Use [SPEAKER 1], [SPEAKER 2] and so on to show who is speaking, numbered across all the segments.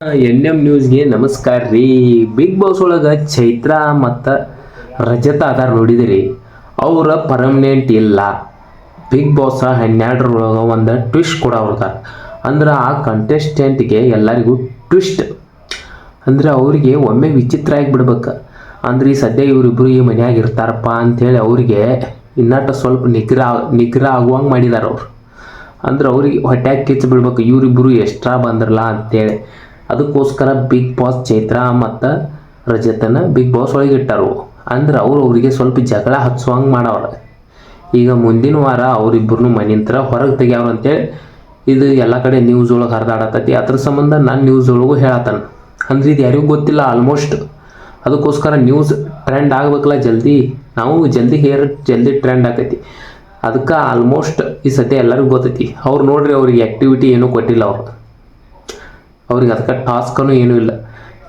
[SPEAKER 1] N M ನ್ಯೂಸ್ಗೆ ನಮಸ್ಕಾರ ರೀ. ಬಿಗ್ ಬಾಸ್ ಒಳಗೆ ಚೈತ್ರ ಮತ್ತು ರಜತ ಅದಾರ ನೋಡಿದಿರಿ. ಅವರ ಪರ್ಮನೆಂಟ್ ಇಲ್ಲ. ಬಿಗ್ ಬಾಸ್ ಹನ್ನೆರಡರೊಳಗೆ ಒಂದು ಟ್ವಿಸ್ಟ್ ಕೂಡ ಅವ್ರದಾರ ಅಂದ್ರೆ ಆ ಕಂಟೆಸ್ಟೆಂಟ್ಗೆ ಎಲ್ಲರಿಗೂ ಟ್ವಿಸ್ಟ್. ಅಂದ್ರೆ ಅವರಿಗೆ ಒಮ್ಮೆ ವಿಚಿತ್ರ ಆಗಿಬಿಡ್ಬೇಕು. ಅಂದ್ರೆ ಈ ಸದ್ಯ ಇವರಿಬ್ಬರು ಈ ಮನೆಯಾಗ ಇರ್ತಾರಪ್ಪ ಅಂಥೇಳಿ ಅವರಿಗೆ ಇನ್ನಟ ಸ್ವಲ್ಪ ನಿಗ್ರ ನಿಗ್ರ ಆಗುವಂಗೆ ಮಾಡಿದಾರೆ ಅವ್ರು. ಅಂದ್ರೆ ಅವ್ರಿಗೆ ಹೊಟ್ಯಾಗ ಕಿಚ್ಚು ಬಿಡ್ಬೇಕು ಇವರಿಬ್ಬರು ಎಷ್ಟ್ರಾ ಬಂದ್ರಲ್ಲ ಅಂತೇಳಿ. ಅದಕ್ಕೋಸ್ಕರ ಬಿಗ್ ಬಾಸ್ ಚೈತ್ರ ಮತ್ತು ರಜತನ ಬಿಗ್ ಬಾಸ್ ಒಳಗೆ ಇಟ್ಟರು. ಅಂದ್ರೆ ಅವ್ರು ಅವರಿಗೆ ಸ್ವಲ್ಪ ಜಗಳ ಹಚ್ಚುವಂಗೆ ಮಾಡವ್ರ. ಈಗ ಮುಂದಿನ ವಾರ ಅವರಿಬ್ಬರನ್ನು ಮನಿಂತ್ರ ಹೊರಗೆ ತೆಗ್ಯಾವ್ರ ಇದು ಎಲ್ಲ ಕಡೆ ನ್ಯೂಸ್ ಒಳಗೆ ಹರಿದಾಡತೈತಿ. ಅದ್ರ ಸಂಬಂಧ ನಾನು ನ್ಯೂಸ್ ಒಳಗೂ ಹೇಳತ್ತಾನ ಅಂದ್ರೆ ಇದು ಯಾರಿಗೂ ಗೊತ್ತಿಲ್ಲ ಆಲ್ಮೋಸ್ಟ್ ಅದಕ್ಕೋಸ್ಕರ ನ್ಯೂಸ್ ಟ್ರೆಂಡ್ ಆಗ್ಬೇಕಲ್ಲ ಜಲ್ದಿ. ನಾವು ಜಲ್ದಿ ಹೇರ್ ಜಲ್ದಿ ಟ್ರೆಂಡ್ ಆಕೈತಿ. ಅದಕ್ಕೆ ಆಲ್ಮೋಸ್ಟ್ ಈ ಸದ್ಯ ಎಲ್ಲರಿಗೂ ಗೊತ್ತೈತಿ. ಅವ್ರು ನೋಡ್ರಿ ಅವ್ರಿಗೆ ಆ್ಯಕ್ಟಿವಿಟಿ ಏನೂ ಕೊಟ್ಟಿಲ್ಲ ಅವ್ರು. ಅವ್ರಿಗೆ ಅದಕ್ಕೆ ಟಾಸ್ಕನು ಏನೂ ಇಲ್ಲ.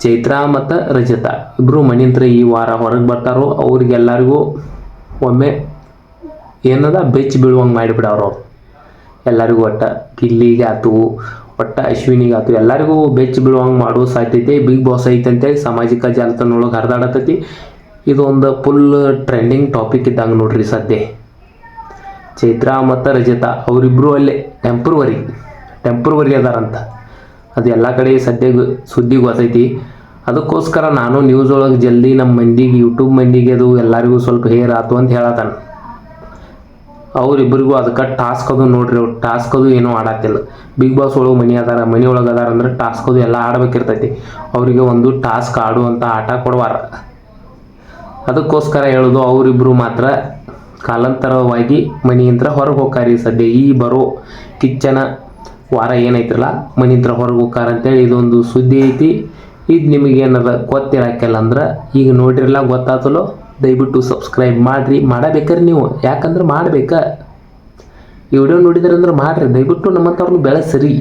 [SPEAKER 1] ಚೈತ್ರ ಮತ್ತು ರಜತ. ಇಬ್ಬರು ಮನಿಂತ್ರ ಈ ವಾರ ಹೊರಗೆ ಬರ್ತಾರೋ ಅವ್ರಿಗೆಲ್ಲರಿಗೂ ಒಮ್ಮೆ ಏನದ ಬೆಚ್ಚ ಬೀಳುವಂಗೆ ಮಾಡಿಬಿಡವ್ರು ಅವ್ರು. ಎಲ್ಲರಿಗೂ ಒಟ್ಟ ಗಿಲ್ಲಿಗೆ ಆತು ಒಟ್ಟ ಅಶ್ವಿನಿಗೆ ಆತು ಎಲ್ಲರಿಗೂ ಬೆಚ್ಚ ಬೀಳುವಂಗೆ ಮಾಡೋ ಸಾಧ್ಯತೆ ಬಿಗ್ ಬಾಸ್ ಐತೆ ಅಂತೇಳಿ ಸಾಮಾಜಿಕ ಜಾಲತಾಣೊಳಗೆ ಹರಿದಾಡತೈತಿ. ಇದು ಒಂದು ಫುಲ್ ಟ್ರೆಂಡಿಂಗ್ ಟಾಪಿಕ್ ಇದ್ದಂಗೆ ನೋಡ್ರಿ ಸದ್ಯ. ಚೈತ್ರ ಮತ್ತು ರಜತ ಅವರಿಬ್ಬರು ಅಲ್ಲೇ ಟೆಂಪ್ರವರಿ ಟೆಂಪ್ರವರಿ ಅದಾರಂತ. ಅದು ಎಲ್ಲ ಕಡೆ ಸದ್ಯ ಸುದ್ದಿ ಗೊತ್ತೈತಿ. ಅದಕ್ಕೋಸ್ಕರ ನಾನು ನ್ಯೂಸ್ ಒಳಗೆ ಜಲ್ದಿ ನಮ್ಮ ಮಂದಿಗೆ ಯೂಟ್ಯೂಬ್ ಮಂದಿಗೆ ಅದು ಎಲ್ಲರಿಗೂ ಸ್ವಲ್ಪ ಹೇರ್ ಆತು ಅಂತ ಹೇಳತಾನೆ. ಅವರಿಬ್ಬರಿಗೂ ಅದಕ್ಕೆ ಟಾಸ್ಕ್ ಅದು ನೋಡ್ರಿ ಅವ್ರು ಟಾಸ್ಕ್ ಅದು ಏನೂ ಆಡತ್ತಿಲ್ಲ ಬಿಗ್ ಬಾಸ್ ಒಳಗೆ ಮನಿ ಅದಾರ, ಮನಿ ಒಳಗೆ ಅದಾರ ಅಂದ್ರೆ ಟಾಸ್ಕ್ ಅದು ಎಲ್ಲ ಆಡ್ಬೇಕಿರ್ತೈತಿ. ಅವರಿಗೆ ಒಂದು ಟಾಸ್ಕ್ ಆಡುವಂಥ ಆಟ ಕೊಡುವಾರ. ಅದಕ್ಕೋಸ್ಕರ ಹೇಳೋದು ಅವರಿಬ್ಬರು ಮಾತ್ರ ಕಾಲಾಂತರವಾಗಿ ಮನೆಯಿಂದ ಹೊರಗೆ ಹೋಗ್ತಾರೆ ಸದ್ಯ. ಈ ಬರೋ ಕಿಚ್ಚನ ವಾರ ಏನೈತ್ರಲ್ಲ? ಮನೆಯಿಂದ ಹೊರಗೆ ಹೋಗಾರ ಅಂತೇಳಿ ಇದೊಂದು ಸುದ್ದಿ ಐತಿ. ಇದು ನಿಮಗೆ ಏನಾರ ಗೊತ್ತಿರಕ್ಕಿಲ್ಲ ಅಂದ್ರೆ ಈಗ ನೋಡಿರಲ್ಲ ಗೊತ್ತಾತಲೋ ದಯವಿಟ್ಟು ಸಬ್ಸ್ಕ್ರೈಬ್ ಮಾಡಿರಿ. ಮಾಡಬೇಕಾರೆ ನೀವು. ಯಾಕಂದ್ರೆ ಮಾಡ್ಬೇಕಾ. ಈ ವಿಡಿಯೋ ನೋಡಿದ್ರೆ ಅಂದ್ರೆ ಮಾಡ್ರಿ. ದಯವಿಟ್ಟು ನಮ್ಮಂಥವ್ರನ್ನ ಬೆಳೆಸ್ರಿ.